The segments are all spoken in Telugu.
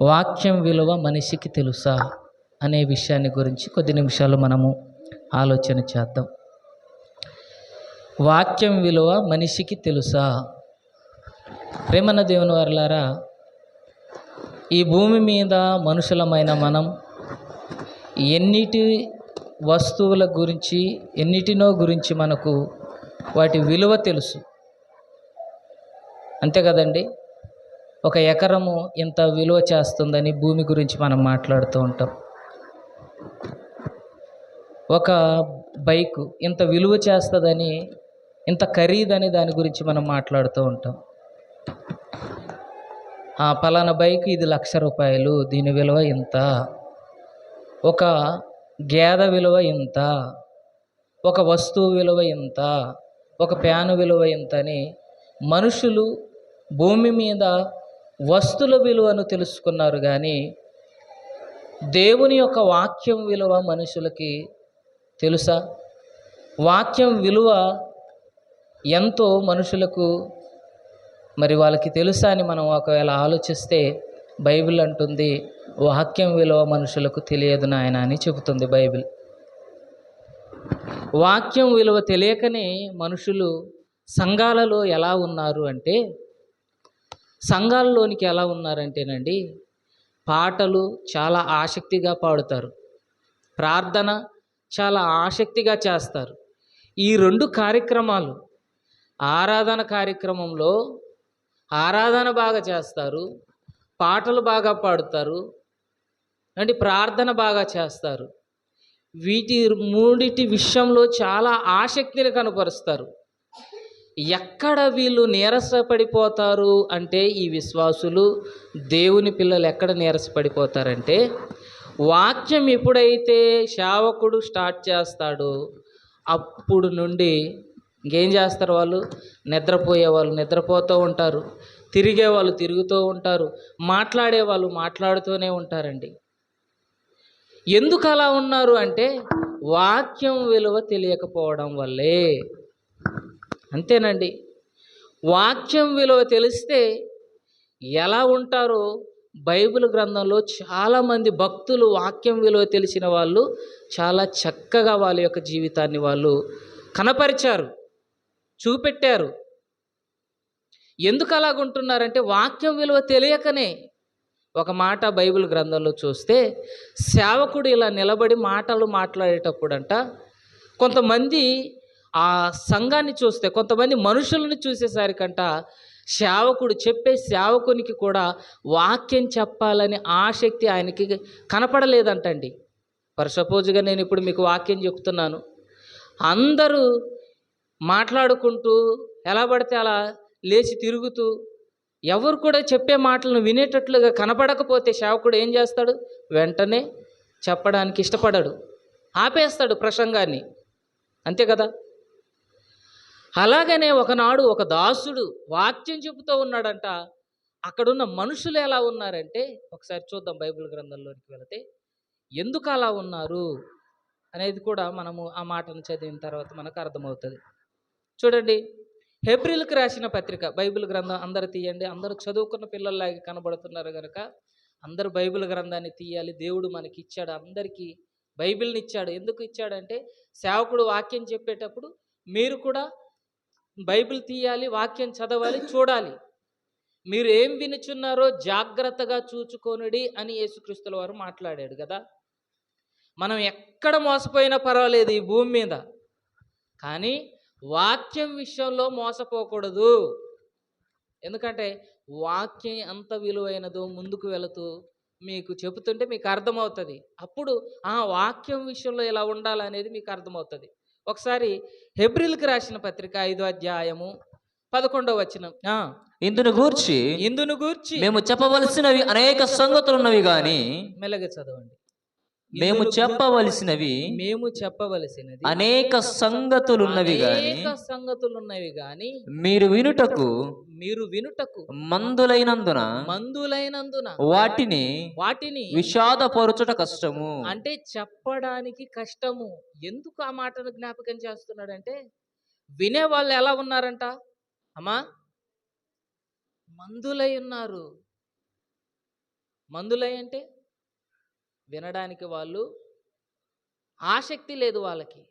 వాక్యం విలువ మనిషికి తెలుసా అనే విషయాన్ని గురించి కొద్ది నిమిషాలు మనము ఆలోచన చేద్దాం. వాక్యం విలువ మనిషికి తెలుసా? ప్రేమన దేవుని వారులారా ఈ భూమి మీద మనుషులమైన మనం ఎన్నిటి వస్తువుల గురించి ఎన్నిటినో గురించి మనకు వాటి విలువ తెలుసు. అంతే కదండి? ఒక ఎకరము ఇంత విలువ చేస్తుందని భూమి గురించి మనం మాట్లాడుతూ ఉంటాం. ఒక బైక్ ఇంత విలువ చేస్తుందని ఇంత ఖరీదని దాని గురించి మనం మాట్లాడుతూ ఉంటాం. ఆ పలానా బైక్ ఇది లక్ష రూపాయలు దీని విలువ ఇంత. ఒక గేద విలువ ఇంత. ఒక వస్తువు విలువ ఇంత. ఒక ప్యాను విలువ ఇంత అని మనుషులు భూమి మీద వస్తుల విలువను తెలుసుకున్నారు కానీ దేవుని యొక్క వాక్యం విలువ మనుషులకి తెలుసా? వాక్యం విలువ ఎంతో మనుషులకు మరి వాళ్ళకి తెలుసా అని మనం ఒకవేళ ఆలోచిస్తే బైబిల్ అంటుంది వాక్యం విలువ మనుషులకు తెలియదు నాయన అని చెబుతుంది బైబిల్. వాక్యం విలువ తెలియకనే మనుషులు సంఘాలలో ఎలా ఉన్నారు అంటే సంఘాలలోనికి ఎలా ఉన్నారంటేనండి పాటలు చాలా ఆసక్తిగా పాడుతారు. ప్రార్థన చాలా ఆసక్తిగా చేస్తారు. ఈ రెండు కార్యక్రమాలు ఆరాధన కార్యక్రమంలో ఆరాధన బాగా చేస్తారు పాటలు బాగా పాడుతారు అంటే ప్రార్థన బాగా చేస్తారు. వీటి మూడిటి విషయంలో చాలా ఆసక్తిని కనపరుస్తారు. ఎక్కడ వీళ్ళు నీరసపడిపోతారు అంటే ఈ విశ్వాసులు దేవుని పిల్లలు ఎక్కడ నీరసపడిపోతారంటే వాక్యం ఎప్పుడైతే శావకుడు స్టార్ట్ చేస్తాడో అప్పుడు నుండి ఇంకేం చేస్తారు వాళ్ళు? నిద్రపోయే వాళ్ళు నిద్రపోతూ ఉంటారు. తిరిగే వాళ్ళు తిరుగుతూ ఉంటారు. మాట్లాడే వాళ్ళు మాట్లాడుతూనే ఉంటారండి. ఎందుకు అలా ఉన్నారు అంటే వాక్యం విలువ తెలియకపోవడం వల్లే. అంతేనండి. వాక్యం విలువ తెలిస్తే ఎలా ఉంటారో బైబిల్ గ్రంథంలో చాలామంది భక్తులు వాక్యం విలువ తెలిసిన వాళ్ళు చాలా చక్కగా వాళ్ళ యొక్క జీవితాన్ని వాళ్ళు కనపరిచారు చూపెట్టారు. ఎందుకు అలాగుంటున్నారంటే వాక్యం విలువ తెలియకనే ఒక మాట బైబిల్ గ్రంథంలో చూస్తే సేవకుడు ఇలా నిలబడి మాటలు మాట్లాడేటప్పుడంట కొంతమంది ఆ సంఘాన్ని చూస్తే కొంతమంది మనుషులను చూసేసరికంట సేవకుడు చెప్పే సేవకునికి కూడా వాక్యం చెప్పాలని ఆసక్తి ఆయనకి కనపడలేదంటండి. ఫర్ సపోజ్గా నేను ఇప్పుడు మీకు వాక్యం చెప్తున్నాను. అందరూ మాట్లాడుకుంటూ ఎలా పడితే అలా లేచి తిరుగుతూ ఎవరు కూడా చెప్పే మాటలను వినేటట్లుగా కనపడకపోతే సేవకుడు ఏం చేస్తాడు? వెంటనే చెప్పడానికి ఇష్టపడడు. ఆపేస్తాడు ప్రసంగాన్ని. అంతే కదా? అలాగనే ఒకనాడు ఒక దాసుడు వాక్యం చెబుతూ ఉన్నాడంట. అక్కడున్న మనుషులు ఎలా ఉన్నారంటే ఒకసారి చూద్దాం బైబిల్ గ్రంథంలోనికి వెళితే ఎందుకు అలా ఉన్నారు? అనేది కూడా మనము ఆ మాటను చదివిన తర్వాత మనకు అర్థమవుతుంది. చూడండి హెబ్రిల్కి రాసిన పత్రిక బైబిల్ గ్రంథం అందరు తీయండి. అందరూ చదువుకున్న పిల్లల్లాగా కనబడుతున్నారు కనుక అందరూ బైబిల్ గ్రంథాన్ని తీయాలి. దేవుడు మనకి ఇచ్చాడు అందరికీ బైబిల్ని ఇచ్చాడు. ఎందుకు ఇచ్చాడంటే సేవకుడు వాక్యం చెప్పేటప్పుడు మీరు కూడా బైబిల్ తీయాలి వాక్యం చదవాలి చూడాలి. మీరు ఏం వినుచున్నారో జాగ్రత్తగా చూచుకొనుడి అని యేసుక్రీస్తుల వారు మాట్లాడాడు కదా. మనం ఎక్కడ మోసపోయినా పర్వాలేదు ఈ భూమి మీద. కానీ వాక్యం విషయంలో మోసపోకూడదు. ఎందుకంటే వాక్యం ఎంత విలువైనదో ముందుకు వెళుతూ మీకు చెబుతుంటే మీకు అర్థమవుతుంది. అప్పుడు ఆ వాక్యం విషయంలో ఇలా ఉండాలనేది మీకు అర్థమవుతుంది. ఒకసారి హెబ్రిల్కి రాసిన పత్రిక ఐదో అధ్యాయము పదకొండవ వచనం. ఇందును గూర్చి ఇందును గూర్చి మేము చెప్పవలసినవి అనేక సంగతులున్నవి గాని మెల్లగా చదవండి. మేము చెప్పవలసినవి మేము చెప్పవలసినది అనేక సంగతులున్నవి గాని అనేక సంగతులు ఉన్నవి గాని మీరు వినుటకు మీరు వినుటకు మందులైనందున మందులైనందున వాటిని వాటిని విషాదపరుచుట కష్టము. అంటే చెప్పడానికి కష్టము. ఎందుకు ఆ మాటను జ్ఞాపకం చేస్తున్నాడంటే వినే వాళ్ళు ఎలా ఉన్నారంట? అమ్మా మందులై ఉన్నారు. మందులై అంటే వినడానికి వాళ్ళు ఆసక్తి లేదు వాళ్ళకి.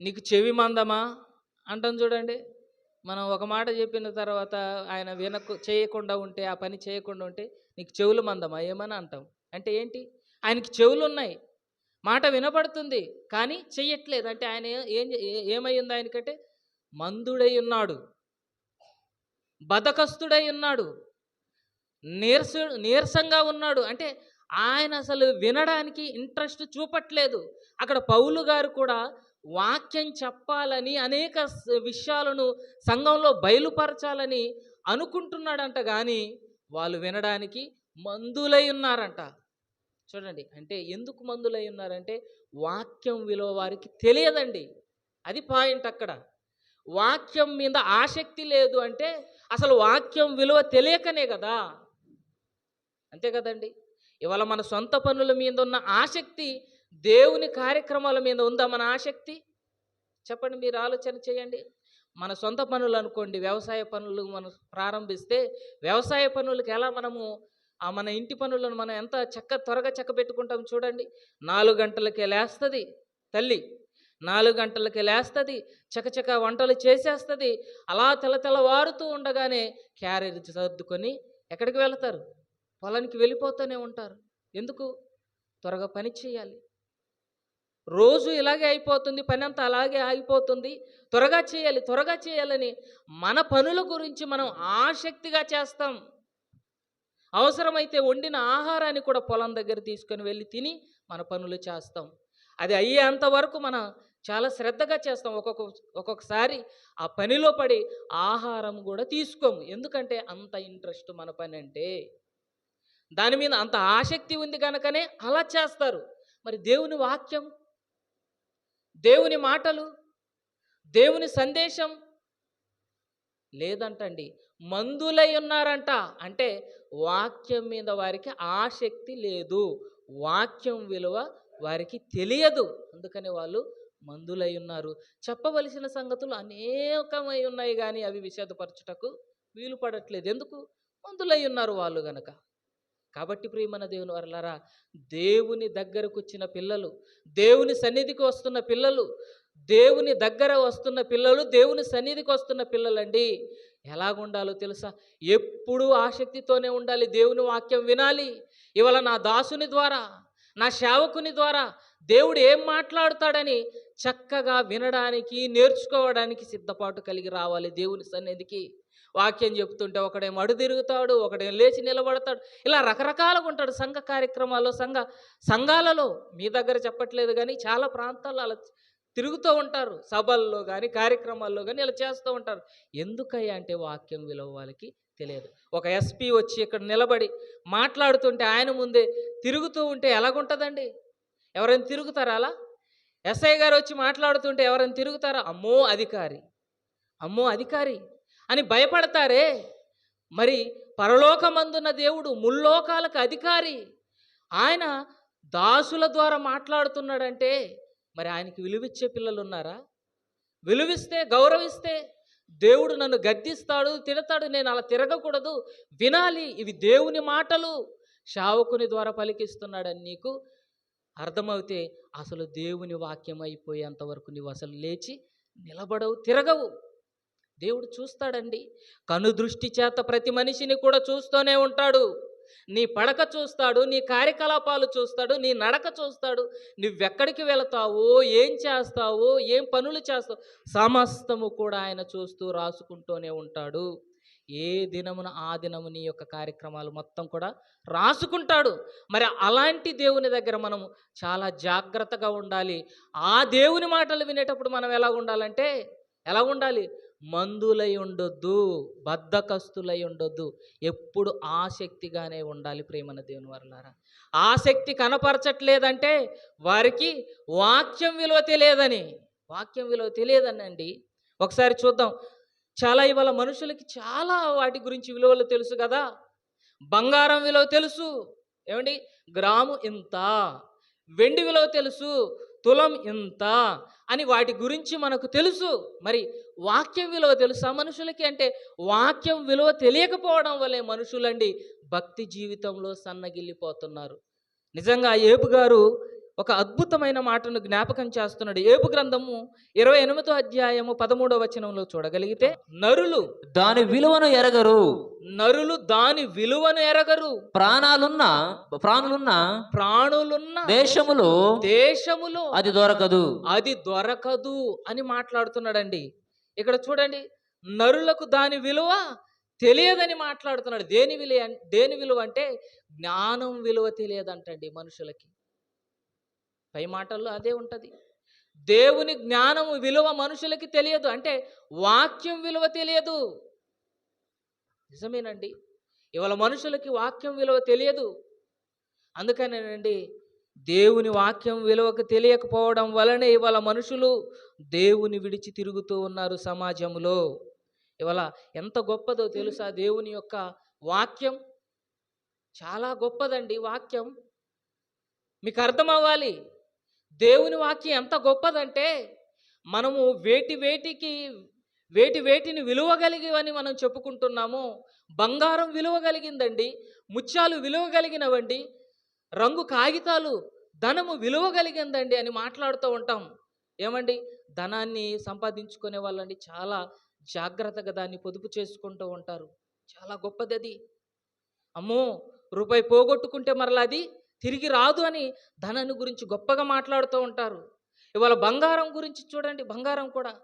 నీకు చెవి మందమా? అంటాం చూడండి. మనం ఒక మాట చెప్పిన తర్వాత ఆయన వినకు చేయకుండా ఉంటే ఆ పని చేయకుండా ఉంటే నీకు చెవులు మందమా? ఏమని అంటాం. అంటే ఏంటి? ఆయనకి చెవులు ఉన్నాయి. మాట వినపడుతుంది కానీ చెయ్యట్లేదు. అంటే ఆయన ఏం ఏ- ఆయనకంటే? మందుడై ఉన్నాడు. బధకస్తుడై ఉన్నాడు. నీరస నీరసంగా ఉన్నాడు. అంటే ఆయన అసలు వినడానికి ఇంట్రెస్ట్ చూపట్లేదు. అక్కడ పౌలు గారు కూడా వాక్యం చెప్పాలని అనేక విషయాలను సంఘంలో బయలుపరచాలని అనుకుంటున్నాడంట. కానీ వాళ్ళు వినడానికి మందులై ఉన్నారంట. చూడండి అంటే ఎందుకు మందులై ఉన్నారంటే వాక్యం విలువ వారికి తెలియదండి. అది పాయింట్ అక్కడ. వాక్యం మీద ఆసక్తి లేదు అంటే అసలు వాక్యం విలువ తెలియకనే కదా. అంతే కదండి. ఇవాళ మన సొంత పనుల మీద ఉన్న ఆసక్తి దేవుని కార్యక్రమాల మీద ఉందా మన ఆసక్తి? చెప్పండి మీరు ఆలోచన చేయండి. మన సొంత పనులు అనుకోండి వ్యవసాయ పనులు మనం ప్రారంభిస్తే వ్యవసాయ పనులకు ఎలా మనము ఆ మన ఇంటి పనులను మనం ఎంత చక్క త్వరగా చక్క పెట్టుకుంటాం చూడండి. నాలుగు గంటలకే లేస్తుంది తల్లి. నాలుగు గంటలకే లేస్తుంది చకచక వంటలు చేసేస్తుంది. అలా తెల తెల్లవారుతూ ఉండగానే క్యారేజ్ సర్దుకొని ఎక్కడికి వెళతారు? పొలానికి వెళ్ళిపోతూనే ఉంటారు. ఎందుకు? త్వరగా పని చేయాలి. రోజు ఇలాగే అయిపోతుంది పని అంతా అలాగే ఆగిపోతుంది. త్వరగా చేయాలి త్వరగా చేయాలని మన పనుల గురించి మనం ఆసక్తిగా చేస్తాం. అవసరమైతే వండిన ఆహారాన్ని కూడా పొలం దగ్గర తీసుకొని వెళ్ళి తిని మన పనులు చేస్తాం. అది అయ్యేంత వరకు మనం చాలా శ్రద్ధగా చేస్తాం. ఒక్కొక్క ఒక్కొక్కసారి ఆ పనిలో పడి ఆహారం కూడా తీసుకోము. ఎందుకంటే అంత ఇంట్రెస్ట్ మన పని అంటే దాని మీద అంత ఆసక్తి ఉంది కనుకనే అలా చేస్తారు. మరి దేవుని వాక్యం దేవుని మాటలు దేవుని సందేశం లేదంటండి. మందులై ఉన్నారంట. అంటే వాక్యం మీద వారికి ఆసక్తి లేదు. వాక్యం విలువ వారికి తెలియదు. అందుకని వాళ్ళు మందులై ఉన్నారు. చెప్పవలసిన సంగతులు అనేకమై ఉన్నాయి కానీ అవి విషాదపరచుటకు వీలు పడట్లేదు. ఎందుకు? మందులై ఉన్నారు వాళ్ళు గనక. కాబట్టి ప్రియమన దేవుని వరలారా దేవుని దగ్గరకు వచ్చిన పిల్లలు దేవుని సన్నిధికి వస్తున్న పిల్లలు దేవుని దగ్గర వస్తున్న పిల్లలు దేవుని సన్నిధికి వస్తున్న పిల్లలండి. ఎలాగుండాలో తెలుసా? ఎప్పుడూ ఆసక్తితోనే ఉండాలి దేవుని వాక్యం వినాలి. ఇవాళ నా దాసుని ద్వారా నా సేవకుని ద్వారా దేవుడు ఏం మాట్లాడుతాడని చక్కగా వినడానికి నేర్చుకోవడానికి సిద్ధపాటు కలిగి రావాలి దేవుని సన్నిధికి. వాక్యం చెప్తుంటే ఒకడేమో అడు తిరుగుతాడు ఒకడేమో లేచి నిలబడతాడు. ఇలా రకరకాలుగా ఉంటాడు సంఘ కార్యక్రమాల్లో సంఘ సంఘాలలో. మీ దగ్గర చెప్పట్లేదు కానీ చాలా ప్రాంతాల్లో అలా తిరుగుతూ ఉంటారు. సభల్లో కానీ కార్యక్రమాల్లో కానీ ఇలా చేస్తూ ఉంటారు. ఎందుకయ్యా అంటే వాక్యం విలువ వాళ్ళకి తెలియదు. ఒక ఎస్పీ వచ్చి ఇక్కడ నిలబడి మాట్లాడుతుంటే ఆయన ముందే తిరుగుతూ ఉంటే ఎలాగుంటుందండి? ఎవరైనా తిరుగుతారా అలా? ఎస్ఐ గారు వచ్చి మాట్లాడుతుంటే ఎవరైనా తిరుగుతారా? అమ్మో అధికారి. అమ్మో అధికారి. అని భయపడతారే? మరి పరలోకమందున్న దేవుడు ముల్లోకాలకు అధికారి. ఆయన దాసుల ద్వారా మాట్లాడుతున్నాడంటే మరి ఆయనకి విలువిచ్చే పిల్లలు ఉన్నారా విలువిస్తే గౌరవిస్తే దేవుడు నన్ను గద్దిస్తాడు తిడతాడు నేను అలా తిరగకూడదు. వినాలి ఇవి దేవుని మాటలు. శావకుని ద్వారా పలికిస్తున్నాడని నీకు అర్థమవుతే అసలు దేవుని వాక్యం అయిపోయేంత వరకు నీవు అసలు లేచి నిలబడవు తిరగవు. దేవుడు చూస్తాడండి. కను దృష్టి చేత ప్రతి మనిషిని కూడా చూస్తూనే ఉంటాడు. నీ పడక చూస్తాడు నీ కార్యకలాపాలు చూస్తాడు నీ నడక చూస్తాడు. నువ్వెక్కడికి వెళతావో ఏం చేస్తావో ఏం పనులు చేస్తావు సమస్తము కూడా ఆయన చూస్తూ రాసుకుంటూనే ఉంటాడు. ఏ దినమున ఆ దినము నీ యొక్క కార్యక్రమాలు మొత్తం కూడా రాసుకుంటాడు. మరి అలాంటి దేవుని దగ్గర మనం చాలా జాగ్రత్తగా ఉండాలి. ఆ దేవుని మాటలు వినేటప్పుడు మనం ఎలా ఉండాలంటే ఎలా ఉండాలి? మందులై ఉండొద్దు బద్ధకస్తులై ఉండొద్దు. ఎప్పుడు ఆసక్తిగానే ఉండాలి ప్రేమన దేవుని వరలారా. ఆసక్తి కనపరచట్లేదంటే వారికి వాక్యం విలువ తెలియదని వాక్యం విలువ తెలియదనండి. ఒకసారి చూద్దాం. చాలా ఇవాళ మనుషులకి చాలా వాటి గురించి విలువలు తెలుసు కదా? బంగారం విలువ తెలుసు. ఏమండి? గ్రాము ఇంత. వెండి విలువ తెలుసు. తులం ఇంత అని వాటి గురించి మనకు తెలుసు. మరి వాక్యం విలువ తెలుసా మనుషులకి? అంటే వాక్యం విలువ తెలియకపోవడం వల్లే మనుషులండి భక్తి జీవితంలో సన్నగిల్లిపోతున్నారు. నిజంగా ఏపు గారు ఒక అద్భుతమైన మాటను జ్ఞాపకం చేస్తున్నాడు. ఏపు గ్రంథము ఇరవై ఎనిమిదో అధ్యాయము పదమూడవ వచనంలో చూడగలిగితే నరులు దాని విలువను ఎరగరు. నరులు దాని విలువను ఎరగరు. ప్రాణాలున్న ప్రాణులున్న ప్రాణులున్న దేశములో దేశములో అది దొరకదు. అది దొరకదు అని మాట్లాడుతున్నాడండి. ఇక్కడ చూడండి నరులకు దాని విలువ తెలియదని మాట్లాడుతున్నాడు. దేని విలువ దేని విలువ అంటే జ్ఞానం విలువ తెలియదంటండి మనుషులకి. పై మాటల్లో అదే ఉంటుంది. దేవుని జ్ఞానం విలువ మనుషులకి తెలియదు. అంటే వాక్యం విలువ తెలియదు. నిజమేనండి. ఇవాళ మనుషులకి వాక్యం విలువ తెలియదు. అందుకనేనండి దేవుని వాక్యం విలువకు తెలియకపోవడం వలనే ఇవాళ మనుషులు దేవుని విడిచి తిరుగుతూ ఉన్నారు సమాజంలో. ఇవాళ ఎంత గొప్పదో తెలుసా? దేవుని యొక్క వాక్యం చాలా గొప్పదండి. వాక్యం మీకు అర్థం అవ్వాలి దేవుని వాక్యం ఎంత గొప్పదంటే మనము వేటి వేటికి వేటి వేటిని విలువగలిగివని మనం చెప్పుకుంటున్నాము బంగారం విలువగలిగిందండి ముత్యాలు విలువగలిగినవండి రంగు కాగితాలు ధనము విలువగలిగిందండి అని మాట్లాడుతూ ఉంటాం. ఏమండి? ధనాన్ని సంపాదించుకునే వాళ్ళండి చాలా జాగ్రత్తగా దాన్ని పొదుపు చేసుకుంటూ ఉంటారు. చాలా గొప్పది అది అమ్మో! రూపాయి పోగొట్టుకుంటే మరలా అది తిరిగి రాదు అని ధనాన్ని గురించి గొప్పగా మాట్లాడుతూ ఉంటారు. ఇవాళ బంగారం గురించి చూడండి బంగారం కూడా.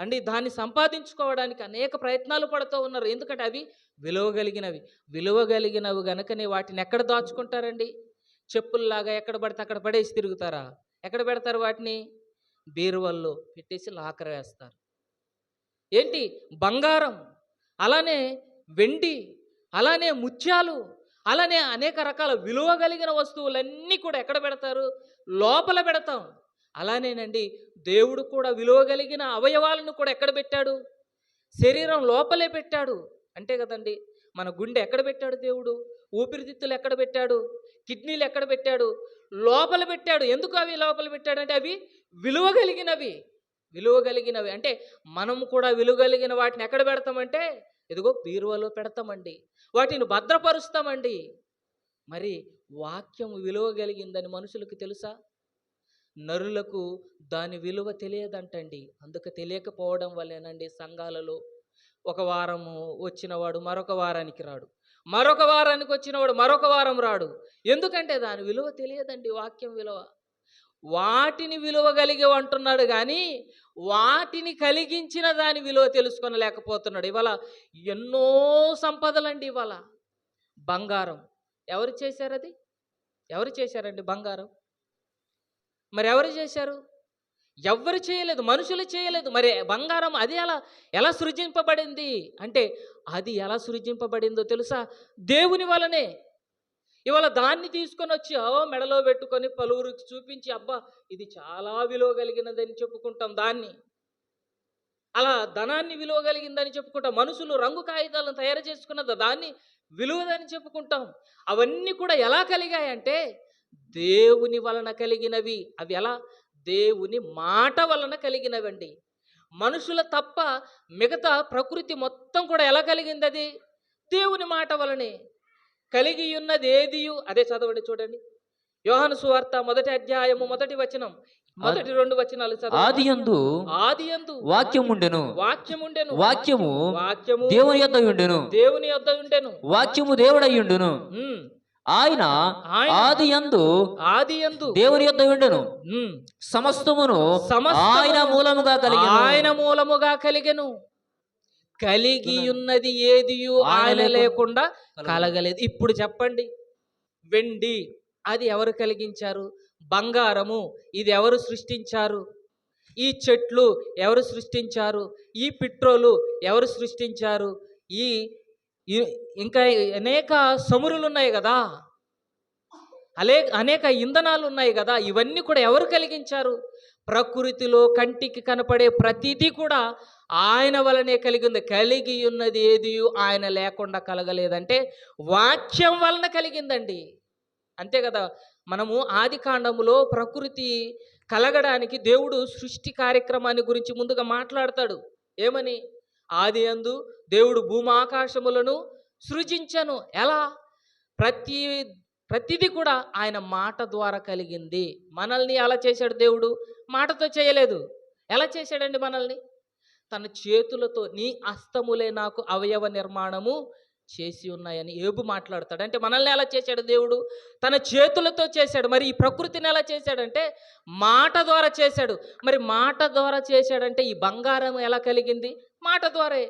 అండి దాన్ని సంపాదించుకోవడానికి అనేక ప్రయత్నాలు పడుతూ ఉన్నారు. ఎందుకంటే అవి విలువగలిగినవి. విలువగలిగినవి గనుకనే వాటిని ఎక్కడ దాచుకుంటారండి? చెప్పుల్లాగా ఎక్కడ పడితే అక్కడ పడేసి తిరుగుతారా? ఎక్కడ పెడతారు వాటిని? బీరువల్లో పెట్టేసి లాకర్ వేస్తారు. ఏంటి? బంగారం. అలానే వెండి అలానే ముత్యాలు. అలానే అనేక రకాల విలువ కలిగిన వస్తువులన్నీ కూడా ఎక్కడ పెడతారు? లోపల పెడతాం. అలానేనండి దేవుడు కూడా విలువ కలిగిన అవయవాలను కూడా ఎక్కడ పెట్టాడు? శరీరం లోపలే పెట్టాడు. అంటే కదండి మన గుండె ఎక్కడ పెట్టాడు దేవుడు? ఊపిరితిత్తులు ఎక్కడ పెట్టాడు? కిడ్నీలు ఎక్కడ పెట్టాడు? లోపల పెట్టాడు. ఎందుకు అవి లోపల పెట్టాడంటే అవి విలువ కలిగినవి. విలువ కలిగినవి. అంటే మనం కూడా విలువ కలిగిన వాటిని ఎక్కడ పెడతామంటే ఇదిగో బీరువాలో పెడతామండి వాటిని భద్రపరుస్తామండి. మరి వాక్యం విలువ కలిగిందని మనుషులకు తెలుసా? నరులకు దాని విలువ తెలియదంటండి. అందుకు తెలియకపోవడం వల్లేనండి సంఘాలలో. ఒక వారము వచ్చినవాడు మరొక వారానికి రాడు. మరొక వారానికి వచ్చినవాడు మరొక వారం రాడు. ఎందుకంటే దాని విలువ తెలియదండి వాక్యం విలువ. వాటిని విలువగలిగి అంటున్నాడు కానీ వాటిని కలిగించిన దాని విలువ తెలుసుకొనలేకపోతున్నాడు. ఇవాళ ఎన్నో సంపదలండి ఇవాళ. బంగారం. ఎవరు చేశారు అది? ఎవరు చేశారండి బంగారం? మరి ఎవరు చేశారు? ఎవరు చేయలేదు? మనుషులు చేయలేదు. మరి బంగారం అది ఎలా ఎలా సృజింపబడింది? అంటే అది ఎలా సృజింపబడిందో తెలుసా? దేవుని వలనే. ఇవాళ దాన్ని తీసుకొని వచ్చి ఓ మెడలో పెట్టుకొని పలువురికి చూపించి అబ్బా ఇది చాలా విలువ కలిగినదని చెప్పుకుంటాం దాన్ని. అలా ధనాన్ని విలువ కలిగిందని చెప్పుకుంటాం మనుషులు రంగు కాగితాలను తయారు చేసుకున్నది దాన్ని విలువదని చెప్పుకుంటాం. అవన్నీ కూడా ఎలా కలిగాయంటే దేవుని వలన కలిగినవి. అవి ఎలా? దేవుని మాట వలన కలిగినవండి. మనుషుల తప్ప మిగతా ప్రకృతి మొత్తం కూడా ఎలా కలిగింది అది దేవుని మాట వలనే. కలిగి ఉన్నది ఏదియు అదే చదవండి చూడండి. యోహాను సువార్త మొదటి అధ్యాయము మొదటి వచనం మొదటి రెండు వచనాలు ఆది యందు ఆది యందు వాక్యం ఉండెను వాక్యం ఉండెను వాక్యము వాక్యము దేవుని యొద్ద ఉండెను దేవుని యొద్ద ఉండెను వాక్యము దేవుడయ్యుండును. ఉమ్. ఆయన ఆది యందు ఆది యందు దేవుని యొద్ద ఉండెను సమస్తమును ఆయన మూలముగా కలిగి ఆయన మూలముగా కలిగెను. కలిగి ఉన్నది ఏదియు ఆయన లేకుండా కలగలేదు. ఇప్పుడు చెప్పండి. వెండి అది ఎవరు కలిగించారు? బంగారము ఇది ఎవరు సృష్టించారు? ఈ చెట్లు ఎవరు సృష్టించారు? ఈ పెట్రోలు ఎవరు సృష్టించారు? ఈ ఈ- ఇంకా అనేక సమురులు ఉన్నాయి కదా. అలే అనేక ఇంధనాలు ఉన్నాయి కదా. ఇవన్నీ కూడా ఎవరు కలిగించారు? ప్రకృతిలో కంటికి కనపడే ప్రతిదీ కూడా ఆయన వలనే కలిగింది. కలిగి ఉన్నది ఏది? ఆయన లేకుండా కలగలేదంటే వాక్యం వలన కలిగిందండి. అంతే కదా? మనము ఆది కాండములో ప్రకృతి కలగడానికి దేవుడు సృష్టి కార్యక్రమాన్ని గురించి ముందుగా మాట్లాడతాడు. ఏమని? ఆది అందు దేవుడు భూమాకాశములను సృజించను. ఎలా? ప్రతి ప్రతిదీ కూడా ఆయన మాట ద్వారా కలిగింది. మనల్ని ఎలా చేశాడు దేవుడు? మాటతో చేయలేదు. ఎలా చేశాడండి మనల్ని? తన చేతులతో నీ అస్తములే నాకు అవయవ నిర్మాణము చేసి ఉన్నాయని ఏబు మాట్లాడతాడు. అంటే మనల్ని ఎలా చేశాడు దేవుడు? తన చేతులతో చేశాడు. మరి ఈ ప్రకృతిని ఎలా చేశాడంటే మాట ద్వారా చేశాడు. మరి మాట ద్వారా చేశాడంటే ఈ బంగారం ఎలా కలిగింది? మాట ద్వారే.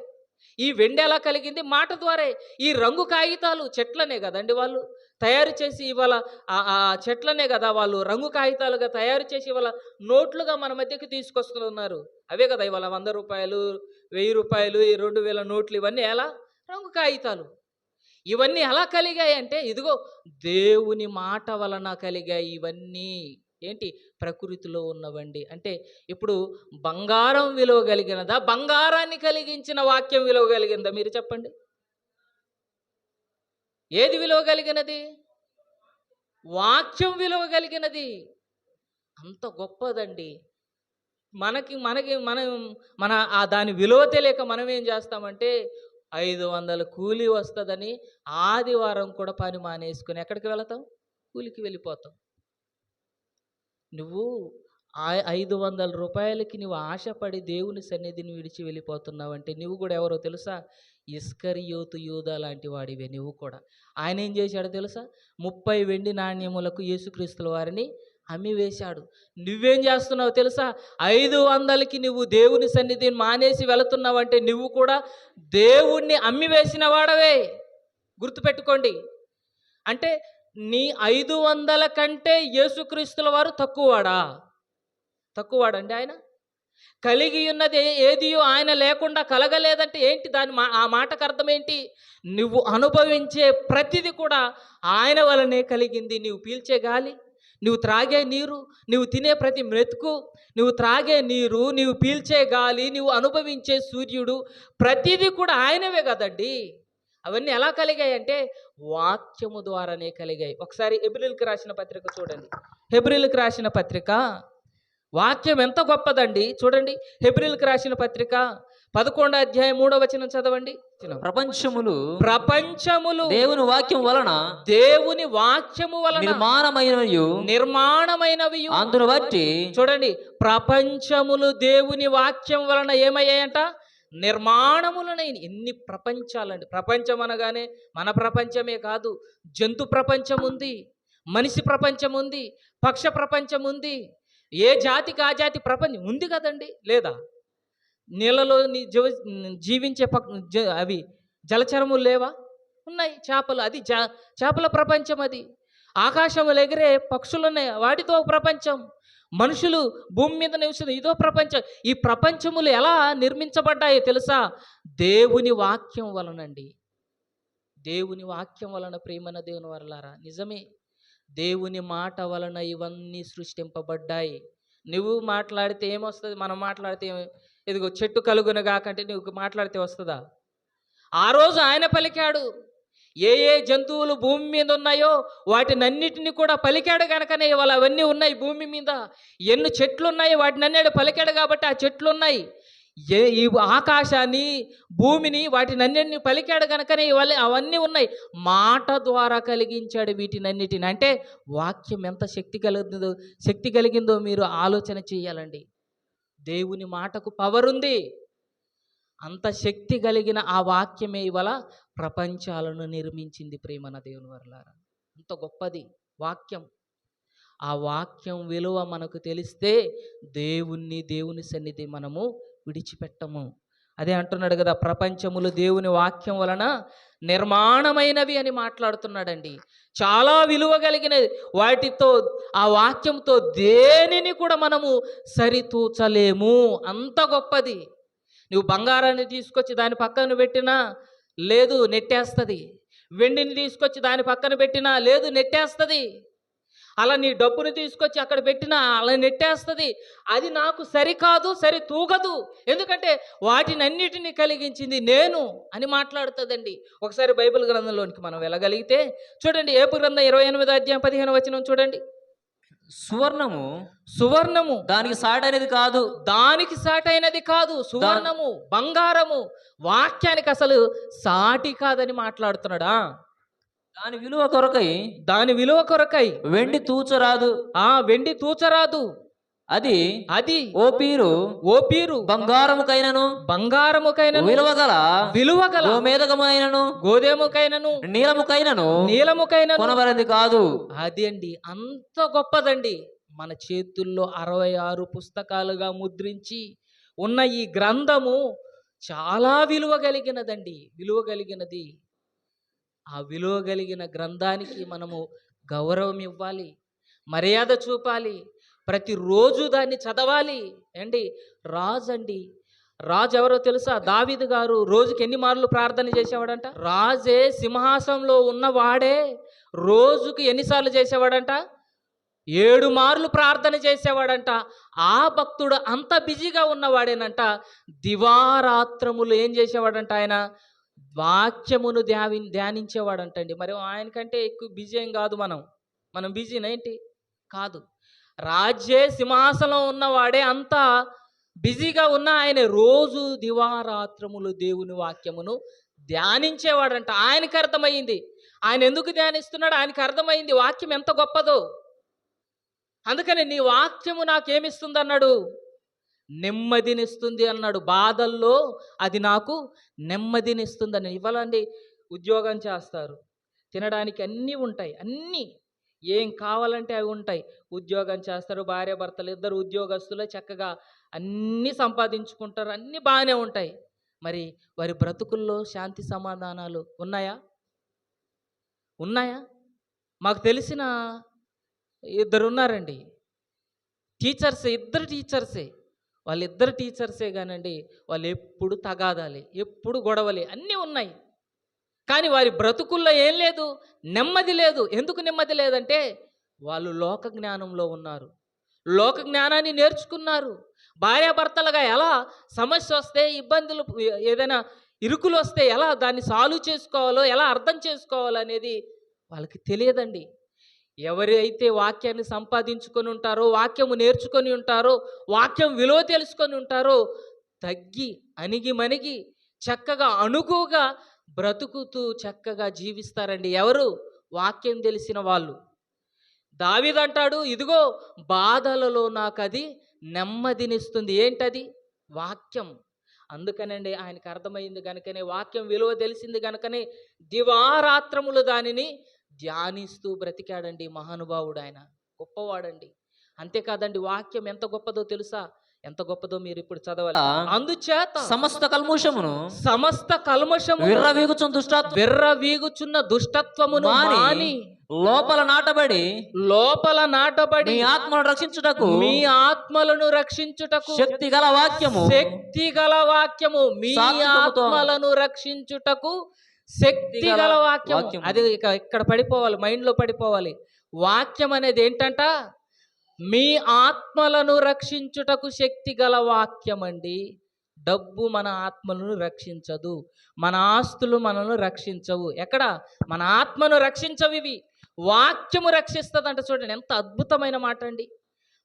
ఈ వెండి ఎలా కలిగింది? మాట ద్వారే. ఈ రంగు కాగితాలు చెట్లనే కదండి వాళ్ళు తయారు చేసి ఇవాళ ఆ ఆ చెట్లనే కదా వాళ్ళు రంగు కాగితాలుగా తయారు చేసి ఇవాళ నోట్లుగా మన మధ్యకి తీసుకొస్తున్నారు. అవే కదా ఇవాళ వంద రూపాయలు వెయ్యి రూపాయలు ఈ రెండు వేల నోట్లు ఇవన్నీ ఎలా? రంగు కాగితాలు. ఇవన్నీ ఎలా కలిగాయి అంటే ఇదిగో దేవుని మాట వలన కలిగాయి ఇవన్నీ. ఏంటి? ప్రకృతిలో ఉన్నవండి. అంటే ఇప్పుడు బంగారం విలువ కలిగినదా? బంగారాన్ని కలిగించిన వాక్యం విలువ కలిగిందా? మీరు చెప్పండి. ఏది విలువ కలిగినది? వాక్యం విలువ కలిగినది. అంత గొప్పదండి. మనకి మనకి మనం మన ఆ దాని విలువ తెలియక మనం ఏం చేస్తామంటే ఐదు వందల కూలీ వస్తుందని ఆదివారం కూడా పని మానేసుకుని ఎక్కడికి వెళతాం? కూలికి వెళ్ళిపోతాం. నువ్వు ఆ ఐదు వందల రూపాయలకి నువ్వు ఆశపడి దేవుని సన్నిధిని విడిచి వెళ్ళిపోతున్నావంటే నువ్వు కూడా ఎవరో తెలుసా? ఇస్కరియోతు యూద లాంటి వాడివే నువ్వు కూడా. ఆయన ఏం చేశాడో తెలుసా? ముప్పై వెండి నాణ్యములకు యేసుక్రీస్తుల వారిని అమ్మి వేశాడు. నువ్వేం చేస్తున్నావు తెలుసా? ఐదు వందలకి నువ్వు దేవుని సన్నిధిని మానేసి వెళుతున్నావంటే నువ్వు కూడా దేవుణ్ణి అమ్మి వేసిన వాడవే. గుర్తుపెట్టుకోండి. అంటే నీ ఐదు వందల కంటే యేసుక్రీస్తుల వారు తక్కువవాడా? తక్కువవాడండి ఆయన. కలిగి ఉన్నది ఏదియో ఆయన లేకుండా కలగలేదంటే ఏంటి దాని మా ఆ మాటకు అర్థం ఏంటి? నువ్వు అనుభవించే ప్రతిది కూడా ఆయన వలనే కలిగింది. నీవు పీల్చే గాలి నువ్వు త్రాగే నీరు నువ్వు తినే ప్రతి మెతుకు నువ్వు త్రాగే నీరు నువ్వు పీల్చే గాలి నువ్వు అనుభవించే సూర్యుడు ప్రతిదీ కూడా ఆయనవే కదండి. అవన్నీ ఎలా కలిగాయి అంటే వాక్యము ద్వారానే కలిగాయి. ఒకసారి ఎబ్రిల్కి రాసిన పత్రిక చూడండి. హెబ్రిల్కి రాసిన పత్రిక వాక్యం ఎంత గొప్పదండి. చూడండి హెబ్రిల్కి రాసిన పత్రిక పదకొండో అధ్యాయం మూడో వచనం చదవండి. ప్రపంచములు ప్రపంచములు దేవుని వాక్యం వలన దేవుని వాక్యము వలన నిర్మాణమైనవి నిర్మాణమైనవి అందును బట్టి చూడండి ప్రపంచములు దేవుని వాక్యం వలన ఏమయ్యాయంట? నిర్మాణములనై ఎన్ని ప్రపంచాలండి. ప్రపంచం అనగానే మన ప్రపంచమే కాదు జంతు ప్రపంచం ఉంది మనిషి ప్రపంచం ఉంది పక్ష ప్రపంచం ఉంది ఏ జాతికి ఆ జాతి ప్రపంచం ఉంది కదండి లేదా? నీళ్ళలో జీవ జీవించే పక్ జ- అవి జలచరములు లేవా? ఉన్నాయి చేపలు. అది చేపల ప్రపంచం అది. ఆకాశములు ఎగిరే పక్షులు ఉన్నాయి వాటితో ప్రపంచం. మనుషులు భూమి మీద నివసం ఇదో ప్రపంచం. ఈ ప్రపంచములు ఎలా నిర్మించబడ్డాయో తెలుసా? దేవుని వాక్యం వలనండి. దేవుని వాక్యం వలన ప్రేమన దేవుని వరలారా నిజమే. దేవుని మాట వలన ఇవన్నీ సృష్టింపబడ్డాయి. నువ్వు మాట్లాడితే ఏమొస్తుంది? మనం మాట్లాడితే ఇదిగో చెట్టు కలుగునగాకంటే నీకు నువ్వు మాట్లాడితే వస్తుందా? ఆ రోజు ఆయన పలికాడు. ఏ ఏ జంతువులు భూమి మీద ఉన్నాయో వాటినన్నిటిని కూడా పలికాడు కనుకనే ఇవాళ అవన్నీ ఉన్నాయి భూమి మీద. ఎన్ని చెట్లు ఉన్నాయి వాటినన్నీ పలికాడు కాబట్టి ఆ చెట్లు ఉన్నాయి ఏ ఈ ఆకాశాన్ని భూమిని వాటినన్నిటిని పలికాడు కనుకనే ఇవాళ అవన్నీ ఉన్నాయి. మాట ద్వారా కలిగించాడు వీటినన్నిటిని. అంటే వాక్యం ఎంత శక్తి కలిగిందో శక్తి కలిగిందో మీరు ఆలోచన చేయాలండి. దేవుని మాటకు పవర్ ఉంది అంత శక్తి కలిగిన ఆ వాక్యమే ఇవాళ ప్రపంచాలను నిర్మించింది ప్రేమన దేవుని వరలారా. అంత గొప్పది వాక్యం. ఆ వాక్యం విలువ మనకు తెలిస్తే దేవుణ్ణి దేవుని సన్నిధి మనము విడిచిపెట్టము. అదే అంటున్నాడు కదా ప్రపంచములు దేవుని వాక్యం వలన నిర్మాణమైనవి అని మాట్లాడుతున్నాడండి. చాలా విలువ కలిగినది. వాటితో ఆ వాక్యంతో దేనిని కూడా మనము సరితూచలేము. అంత గొప్పది. నువ్వు బంగారాన్ని తీసుకొచ్చి దాని పక్కన పెట్టినా లేదు నెట్టేస్తుంది. వెండిని తీసుకొచ్చి దాని పక్కన పెట్టినా లేదు నెట్టేస్తుంది. అలా నీ డబ్బును తీసుకొచ్చి అక్కడ పెట్టినా అలా నెట్టేస్తుంది. అది నాకు సరికాదు సరి తూగదు ఎందుకంటే వాటిని అన్నిటినీ కలిగించింది నేను అని మాట్లాడుతుందండి. ఒకసారి బైబిల్ గ్రంథంలోనికి మనం వెళ్ళగలిగితే చూడండి ఏపు గ్రంథం ఇరవై ఎనిమిదో అధ్యాయం పదిహేను వచనం చూడండి. సువర్ణము సువర్ణము. దానికి సాటనేది కాదు. దానికి సాటైనది కాదు. సువర్ణము బంగారము. వాక్యానికి అసలు సాటి కాదని మాట్లాడుతున్నాడా? దాని విలువ కొరకై దాని విలువ కొరకై వెండి తూచరాదు. ఆ వెండి తూచరాదు. అది అది ఓ పీరు ఓ పీరు బంగారముకైనను. బంగారముకైనను. విలువ గల విలువ గల గోమేదకమైనను గోధేముకైనను నీలముకైనను. నీలముకైనను. కొనబడింది కాదు. అది అండి అంత గొప్పదండి. మన చేతుల్లో అరవై ఆరు పుస్తకాలుగా ముద్రించి ఉన్న ఈ గ్రంథము చాలా విలువ కలిగినదండి. విలువ కలిగినది ఆ విలువ కలిగిన గ్రంథానికి మనము గౌరవం ఇవ్వాలి మర్యాద చూపాలి ప్రతిరోజు దాన్ని చదవాలి. అండి రాజు అండి రాజు ఎవరో తెలుసా? దావిదు గారు రోజుకి ఎన్ని మార్లు ప్రార్థన చేసేవాడంట? రాజే సింహాసనంలో ఉన్నవాడే రోజుకి ఎన్నిసార్లు చేసేవాడంట? ఏడు మార్లు ప్రార్థన చేసేవాడంట. ఆ భక్తుడు అంత బిజీగా ఉన్నవాడేనంట. దివారాత్రములు ఏం చేసేవాడంట ఆయన? వాక్యమును ధ్యావి ధ్యానించేవాడంటండి. మరి ఆయనకంటే ఎక్కువ బిజీ ఏం కాదు మనం. మనం బిజీ ఏంటి? కాదు. రాజ్యే సింహాసనం ఉన్నవాడే అంత బిజీగా ఉన్న ఆయన రోజు దివారాత్రములు దేవుని వాక్యమును ధ్యానించేవాడంట. ఆయనకు అర్థమైంది ఆయన ఎందుకు ధ్యానిస్తున్నాడు? ఆయనకు అర్థమైంది వాక్యం ఎంత గొప్పదో. అందుకని నీ వాక్యము నాకేమిస్తుంది అన్నాడు నెమ్మదినిస్తుంది అన్నాడు. బాధల్లో అది నాకు నెమ్మదినిస్తుందని. ఇవ్వాలండి ఉద్యోగం చేస్తారు. తినడానికి అన్నీ ఉంటాయి అన్నీ. ఏం కావాలంటే అవి ఉంటాయి. ఉద్యోగం చేస్తారు భార్య భర్తలు ఇద్దరు ఉద్యోగస్తులే చక్కగా అన్నీ సంపాదించుకుంటారు అన్నీ బాగానే ఉంటాయి. మరి వారి బ్రతుకుల్లో శాంతి సమాధానాలు ఉన్నాయా? ఉన్నాయా? మాకు తెలిసిన ఇద్దరు ఉన్నారండి టీచర్సే ఇద్దరు టీచర్సే. వాళ్ళిద్దరు టీచర్సే కానండి వాళ్ళు ఎప్పుడు తగాదాలి ఎప్పుడు గొడవలి అన్నీ ఉన్నాయి. కానీ వారి బ్రతుకుల్లో ఏం లేదు నెమ్మది లేదు. ఎందుకు నెమ్మది లేదంటే వాళ్ళు లోక జ్ఞానంలో ఉన్నారు. లోక జ్ఞానాన్ని నేర్చుకున్నారు. భార్యాభర్తలుగా ఎలా సమస్య వస్తే ఇబ్బందులు ఏదైనా ఇరుకులు వస్తే ఎలా దాన్ని సాల్వ్ చేసుకోవాలో ఎలా అర్థం చేసుకోవాలో అనేది వాళ్ళకి తెలియదండి. ఎవరైతే వాక్యాన్ని సంపాదించుకొని ఉంటారో వాక్యము నేర్చుకొని ఉంటారో వాక్యం విలువ తెలుసుకొని ఉంటారో తగ్గి అణిగి మణిగి చక్కగా అణుకుగా బ్రతుకుతూ చక్కగా జీవిస్తారండి. ఎవరు? వాక్యం తెలిసిన వాళ్ళు. దావిదంటాడు ఇదిగో బాధలలో నాకు అది నెమ్మదినిస్తుంది. ఏంటది? వాక్యం. అందుకనండి ఆయనకు అర్థమైంది కనుకనే వాక్యం విలువ తెలిసింది కనుకనే దివారాత్రములు దానిని ధ్యానిస్తూ బ్రతికాడండి మహానుభావుడు ఆయన గొప్పవాడండి అంతేకాదండి వాక్యం ఎంత గొప్పదో తెలుసా ఎంత గొప్పదో మీరు ఇప్పుడు చదవాలి అందుచేత సమస్త కల్ముషమును సమస్త కల్మషము విర్రవీగుచున్న దుష్టాత్మ విర్రవీగుచున్న దుష్టత్వమును మాని లోపల నాటబడి లోపల నాటబడి మీ ఆత్మను రక్షించుటకు మీ ఆత్మలను రక్షించుటకు శక్తి గల వాక్యము శక్తి గల వాక్యము మీ. ఆత్మలను రక్షించుటకు శక్తి గల వాక్యము. అది ఇక ఇక్కడ పడిపోవాలి మైండ్లో పడిపోవాలి. వాక్యం అనేది ఏంటంట? మీ ఆత్మలను రక్షించుటకు శక్తి గల వాక్యం అండి డబ్బు మన ఆత్మలను రక్షించదు. మన ఆస్తులు మనల్ని రక్షించవు. ఎక్కడ? మన ఆత్మను రక్షించవు ఇవి. వాక్యము రక్షిస్తుందంట చూడండి ఎంత అద్భుతమైన మాట అండి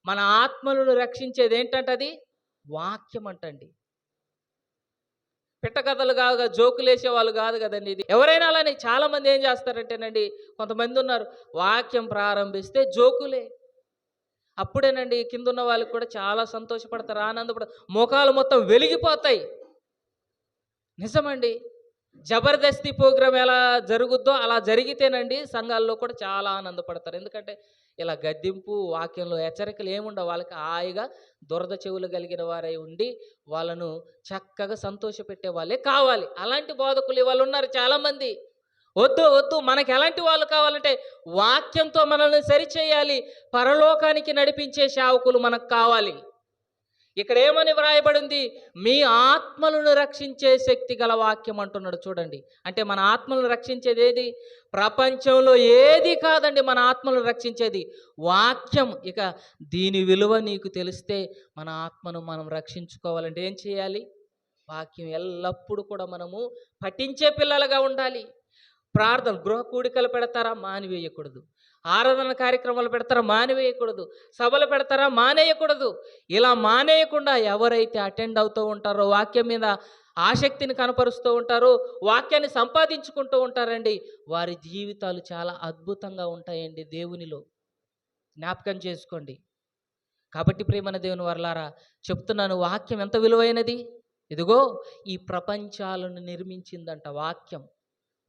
మన ఆత్మలను రక్షించేది ఏంటంటే అది వాక్యం అంటండి పిట్టకథలు కాదు జోకులేసే వాళ్ళు కాదు కదండి ఇది. ఎవరైనా అలానే చాలామంది ఏం చేస్తారంటేనండి కొంతమంది ఉన్నారు వాక్యం ప్రారంభిస్తే జోకులే. అప్పుడేనండి కింద ఉన్న వాళ్ళకి కూడా చాలా సంతోషపడతారు ఆనందపడ ముఖాలు మొత్తం వెలిగిపోతాయి. నిజమండి. జబర్దస్తి ప్రోగ్రాం ఎలా జరుగుద్దో అలా జరిగితేనండి సంఘాల్లో కూడా చాలా ఆనందపడతారు. ఎందుకంటే ఇలా గద్దింపు వాక్యంలో హెచ్చరికలు ఏముండవు. వాళ్ళకి హాయిగా దురద చెవులు కలిగిన వారై ఉండి వాళ్ళను చక్కగా సంతోషపెట్టే వాళ్ళే కావాలి. అలాంటి బోధకులు వాళ్ళు ఉన్నారు చాలామంది. వద్దు వద్దు. మనకి ఎలాంటి వాళ్ళు కావాలంటే వాక్యంతో మనల్ని సరిచేయాలి. పరలోకానికి నడిపించే శావకులు మనకు కావాలి. ఇక్కడ ఏమని వ్రాయబడింది? మీ ఆత్మలను రక్షించే శక్తి గల వాక్యం అంటున్నాడు చూడండి. అంటే మన ఆత్మలను రక్షించేది ఏది? ప్రపంచంలో ఏది కాదండి మన ఆత్మలను రక్షించేది? వాక్యం. ఇక దీని విలువ నీకు తెలిస్తే మన ఆత్మను మనం రక్షించుకోవాలంటే ఏం చేయాలి? వాక్యం ఎల్లప్పుడూ కూడా మనము పఠించే పిల్లలుగా ఉండాలి. ప్రార్థన గృహ కూడికలు పెడతారా? మానివేయకూడదు. ఆరాధన కార్యక్రమాలు పెడతారా? మానేయకూడదు. సభలు పెడతారా? మానేయకూడదు. ఇలా మానేయకుండా ఎవరైతే అటెండ్ అవుతూ ఉంటారో వాక్యం మీద ఆసక్తిని కనపరుస్తూ ఉంటారో వాక్యాన్ని సంపాదించుకుంటూ ఉంటారండి వారి జీవితాలు చాలా అద్భుతంగా ఉంటాయండి దేవునిలో. జ్ఞాపకం చేసుకోండి. కాబట్టి ప్రేమన దేవుని వర్లారా చెప్తున్నాను వాక్యం ఎంత విలువైనది? ఇదిగో ఈ ప్రపంచాలను నిర్మించిందంట వాక్యం.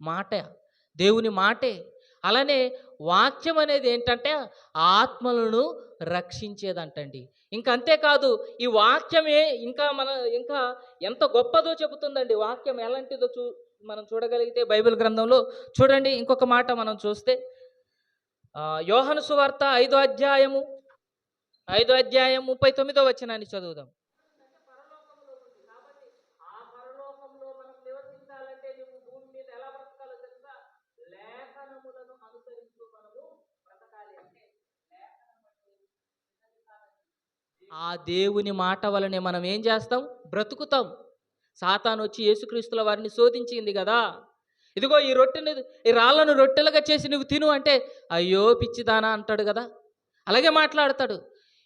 మాట. దేవుని మాటే. అలానే వాక్యం అనేది ఏంటంటే ఆత్మలను రక్షించేదంటండి. ఇంకా అంతేకాదు ఈ వాక్యమే ఇంకా మన ఇంకా ఎంత గొప్పదో చెబుతుందండి. వాక్యం ఎలాంటిదో చూ మనం చూడగలిగితే బైబిల్ గ్రంథంలో చూడండి ఇంకొక మాట మనం చూస్తే యోహను సువార్త ఐదో అధ్యాయము ఐదో అధ్యాయం ముప్పై తొమ్మిదో వచ్చినాన్ని చదువుదాం. ఆ దేవుని మాట వలనే మనం ఏం చేస్తాం? బ్రతుకుతాం. సాతాను వచ్చి యేసుక్రీస్తుల వారిని శోధించింది కదా. ఇదిగో ఈ రొట్టెని ఈ రాళ్ళను రొట్టెలుగా చేసి నువ్వు తిను అంటే అయ్యో పిచ్చిదానా అంటాడు కదా. అలాగే మాట్లాడతాడు.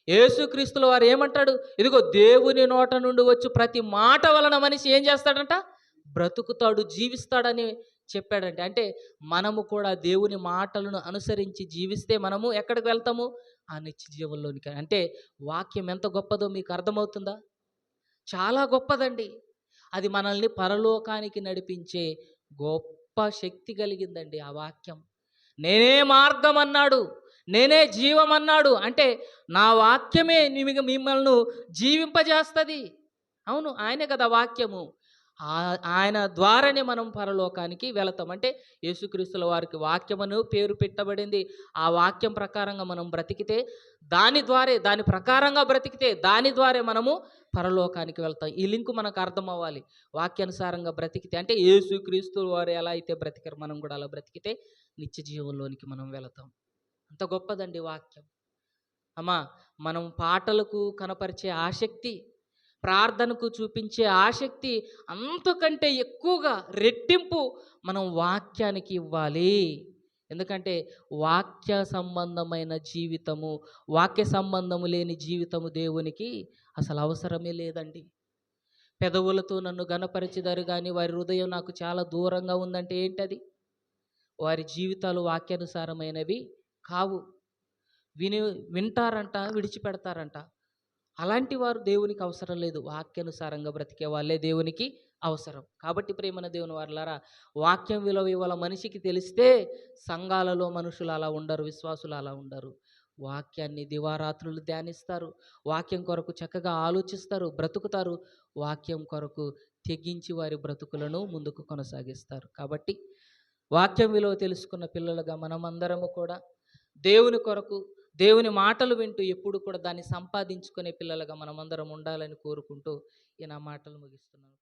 యేసుక్రీస్తుల వారు ఏమంటాడు? ఇదిగో దేవుని నోట నుండి వచ్చి ప్రతి మాట వలన మనిషి ఏం చేస్తాడంట? బ్రతుకుతాడు జీవిస్తాడని చెప్పాడంటే. అంటే మనము కూడా దేవుని మాటలను అనుసరించి జీవిస్తే మనము ఎక్కడికి వెళ్తాము? ఆ నిత్య జీవంలోనికి అంటే వాక్యం ఎంత గొప్పదో మీకు అర్థమవుతుందా? చాలా గొప్పదండి. అది మనల్ని పరలోకానికి నడిపించే గొప్ప శక్తి కలిగిందండి ఆ వాక్యం. నేనే మార్గం అన్నాడు నేనే జీవం అన్నాడు అంటే నా వాక్యమే నిమి మిమ్మల్ని జీవింపజేస్తుంది. అవును ఆయనే కదా వాక్యము. ఆయన ద్వారానే మనం పరలోకానికి వెళతాం. అంటే యేసుక్రీస్తుల వారికి వాక్యమను పేరు పెట్టబడింది. ఆ వాక్యం ప్రకారంగా మనం బ్రతికితే దాని ద్వారే దాని ప్రకారంగా బ్రతికితే దాని ద్వారే మనము పరలోకానికి వెళ్తాం. ఈ లింక్ మనకు అర్థం అవ్వాలి వాక్యానుసారంగా బ్రతికితే అంటే యేసుక్రీస్తు వారు ఎలా అయితే బ్రతికారు మనం కూడా అలా బ్రతికితే నిత్య జీవంలోనికి మనం వెళతాం. అంత గొప్పదండి వాక్యం. అమ్మా మనం పాటలకు కనపరిచే ఆసక్తి ప్రార్థనకు చూపించే ఆసక్తి అంతకంటే ఎక్కువగా రెట్టింపు మనం వాక్యానికి ఇవ్వాలి. ఎందుకంటే వాక్య సంబంధమైన జీవితము వాక్య సంబంధము లేని జీవితము దేవునికి అసలు అవసరమే లేదండి. పెదవులతో నన్ను గనపరిచిదారు కానీ వారి హృదయం నాకు చాలా దూరంగా ఉందంటే ఏంటది? వారి జీవితాలు వాక్యానుసారమైనవి కావు. విని వింటారంట విడిచిపెడతారంట. అలాంటి వారు దేవునికి అవసరం లేదు. వాక్యానుసారంగా బ్రతికే వాళ్ళే దేవునికి అవసరం. కాబట్టి ప్రేమన దేవుని వారులారా వాక్యం విలువ ఇవాళ మనిషికి తెలిస్తే సంఘాలలో మనుషులు అలా ఉండరు విశ్వాసులు అలా ఉండరు. వాక్యాన్ని దివారాత్రులు ధ్యానిస్తారు. వాక్యం కొరకు చక్కగా ఆలోచిస్తారు బ్రతుకుతారు. వాక్యం కొరకు తెగించి వారి బ్రతుకులను ముందుకు కొనసాగిస్తారు. కాబట్టి వాక్యం విలువ తెలుసుకున్న పిల్లలుగా మనమందరము కూడా దేవుని కొరకు దేవుని మాటలు వింటూ ఎప్పుడు కూడా దాన్ని సంపాదించుకునే పిల్లలుగా మనమందరం ఉండాలని కోరుకుంటూ ఈ నా మాటలు ముగిస్తున్నాను.